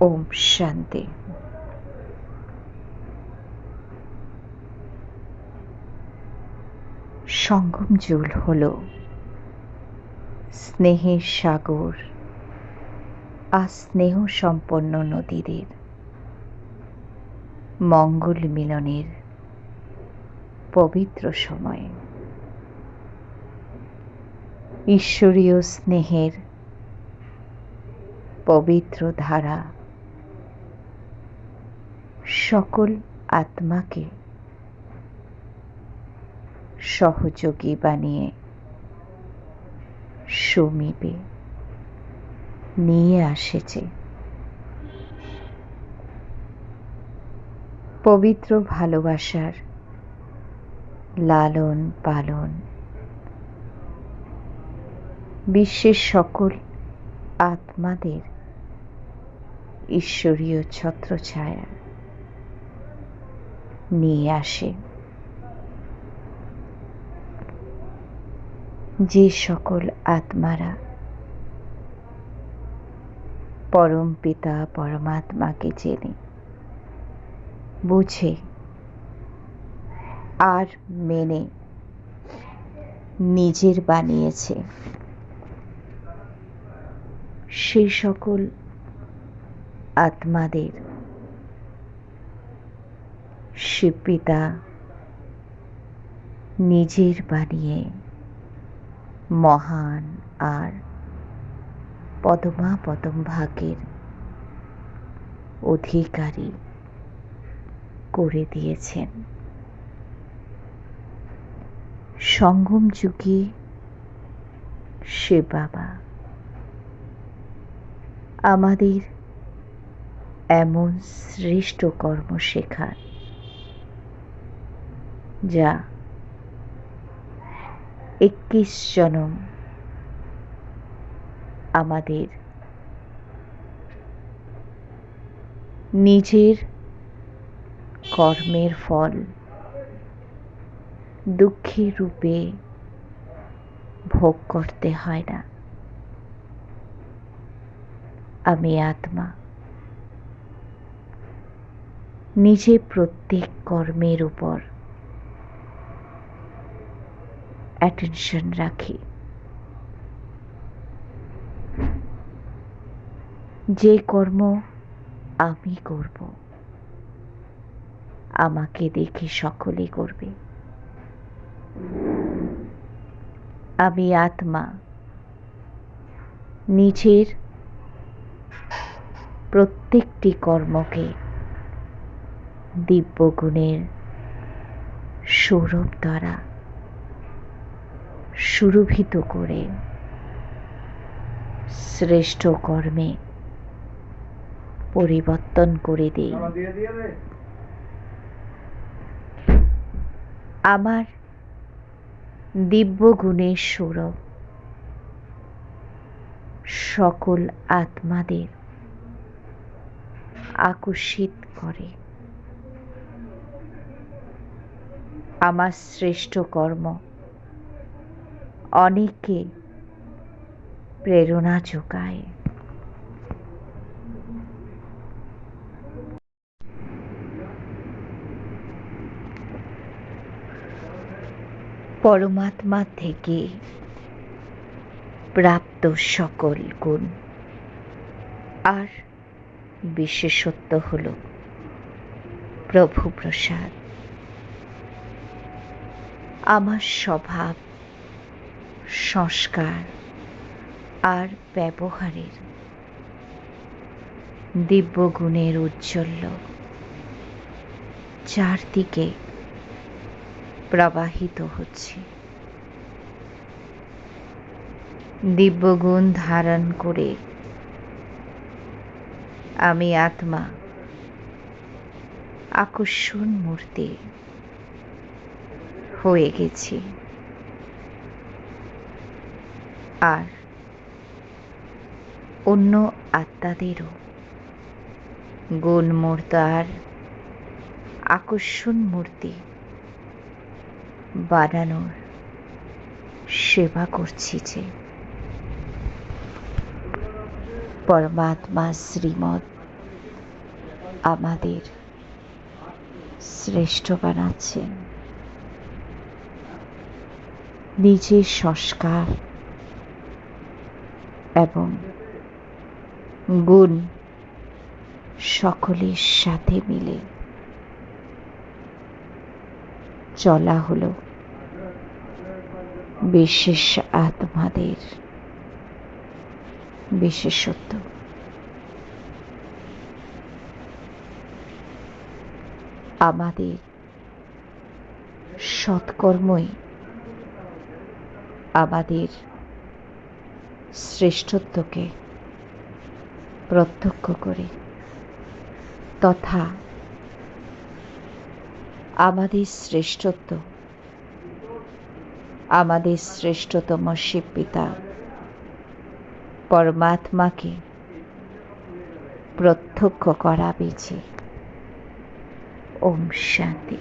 ওম শান্তি সঙ্গম জল হল স্নেহের সাগর আর স্নেহ সম্পন্ন নদীদের মঙ্গল মিলনের পবিত্র সময়। ঈশ্বরীয় স্নেহের পবিত্র ধারা সকল আত্মাকে সহযোগী বানিয়ে সমীপে নিয়ে আসেছে। পবিত্র ভালোবাসার লালন পালন। বিশ্বের সকল আত্মাদের ঈশ্বরীয় ছত্রছায়া। নিয়ে আসে। যে সকল আত্মারা পরম পিতা পরমাত্মাকে জেনে বুঝে আর মেনে নিজের বানিয়েছে। সেই সকল আত্মাদের শিবপিতা নিজের বানিয়ে মহান আর পদমা পদম ভাগের অধিকারী করে দিয়েছেন। সঙ্গম যুগে সে বাবা আমাদের এমন শ্রেষ্ঠ কর্ম শেখার যা। একুশ জনম আমাদের। নিজের কর্মের ফল দুঃখের রূপে ভোগ করতে হয় না। আমি আত্মা। নিজে প্রত্যেক কর্মের উপর অ্যাটেনশন রাখি। যে কর্ম আমি করব, আমাকে দেখে সকলে করবে। আমি আত্মা, নিজের প্রত্যেকটি কর্মকে দিব্যগুণের সৌরভ দ্বারা সুরভিত করে। শ্রেষ্ঠ কর্মে পরিবর্তন করে দেই। আমার দিব্য গুণের সৌরভ সকল আত্মাদের আকর্ষিত করে। আমার শ্রেষ্ঠ কর্ম অনেককে প্রেরণা যোগায়। পরমাত্মা থেকে প্রাপ্ত সকল গুণ। আর বিশেষত্ব হল প্রভু প্রসাদ আমার স্বভাব সংস্কার আর ব্যবহারের। দিব্যগুণের উজ্জ্বল্য চারদিকে প্রবাহিত হচ্ছে। দিব্যগুণ ধারণ করে আমি আত্মা আকর্ষণ মূর্তি হয়ে গেছি। আর অন্য আত্মাদেরও গুণমূর্তার আকর্ষণ মূর্তি বানানোর সেবা করছি যে পরমাত্মা শ্রীমৎ আমাদের শ্রেষ্ঠ বানাচ্ছেন। নিজের সংস্কার এবং গুণ সকলের সাথে মিলে চলা হলো বিশেষ আত্মাদের বিশেষত্ব। আমাদের সৎকর্মই আমাদের শ্রেষ্ঠত্বকে প্রত্যক্ষ করে। তথা আমাদের শ্রেষ্ঠত্ব, আমাদের শ্রেষ্ঠতম শিব পিতা পরমাত্মাকে প্রত্যক্ষ করা বেছে ওম শান্তি।